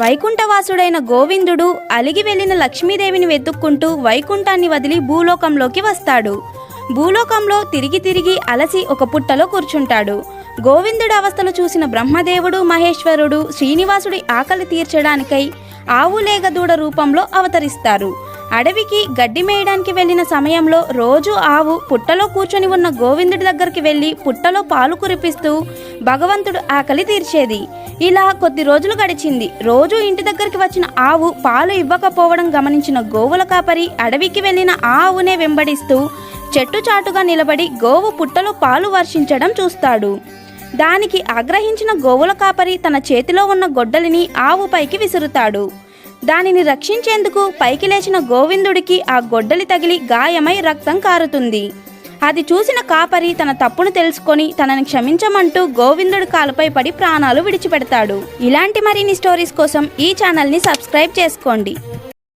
వైకుంఠవాసుడైన గోవిందుడు అలిగి వెళ్ళిన లక్ష్మీదేవిని వెతుక్కుంటూ వైకుంఠాన్ని వదిలి భూలోకంలోకి వస్తాడు. భూలోకంలో తిరిగి తిరిగి అలసి ఒక పుట్టలో కూర్చుంటాడు. గోవిందుడి అవస్థలు చూసిన బ్రహ్మదేవుడు మహేశ్వరుడు శ్రీనివాసుడి ఆకలి తీర్చడానికై ఆవు లేగ దూడ రూపంలో అవతరిస్తారు. అడవికి గడ్డి మేయడానికి వెళ్ళిన సమయంలో రోజు ఆవు పుట్టలో కూర్చొని ఉన్న గోవిందుడి దగ్గరికి వెళ్ళి పుట్టలో పాలు కురిపిస్తూ భగవంతుడు ఆకలి తీర్చేది. ఇలా కొద్ది రోజులు గడిచింది. రోజు ఇంటి దగ్గరికి వచ్చిన ఆవు పాలు ఇవ్వకపోవడం గమనించిన గోవుల కాపరి అడవికి వెళ్ళిన ఆ ఆవునే వెంబడిస్తూ చెట్టు చాటుగా నిలబడి గోవు పుట్టలో పాలు వర్షించడం చూస్తాడు. దానికి ఆగ్రహించిన గోవుల కాపరి తన చేతిలో ఉన్న గొడ్డలిని ఆవు పైకి విసురుతాడు. దానిని రక్షించేందుకు పైకి లేచిన గోవిందుడికి ఆ గొడ్డలి తగిలి గాయమై రక్తం కారుతుంది. అది చూసిన కాపరి తన తప్పును తెలుసుకొని తనని క్షమించమంటూ గోవిందుడు కాలుపై పడి ప్రాణాలు విడిచిపెడతాడు. ఇలాంటి మరిన్ని స్టోరీస్ కోసం ఈ ఛానల్ని సబ్స్క్రైబ్ చేసుకోండి.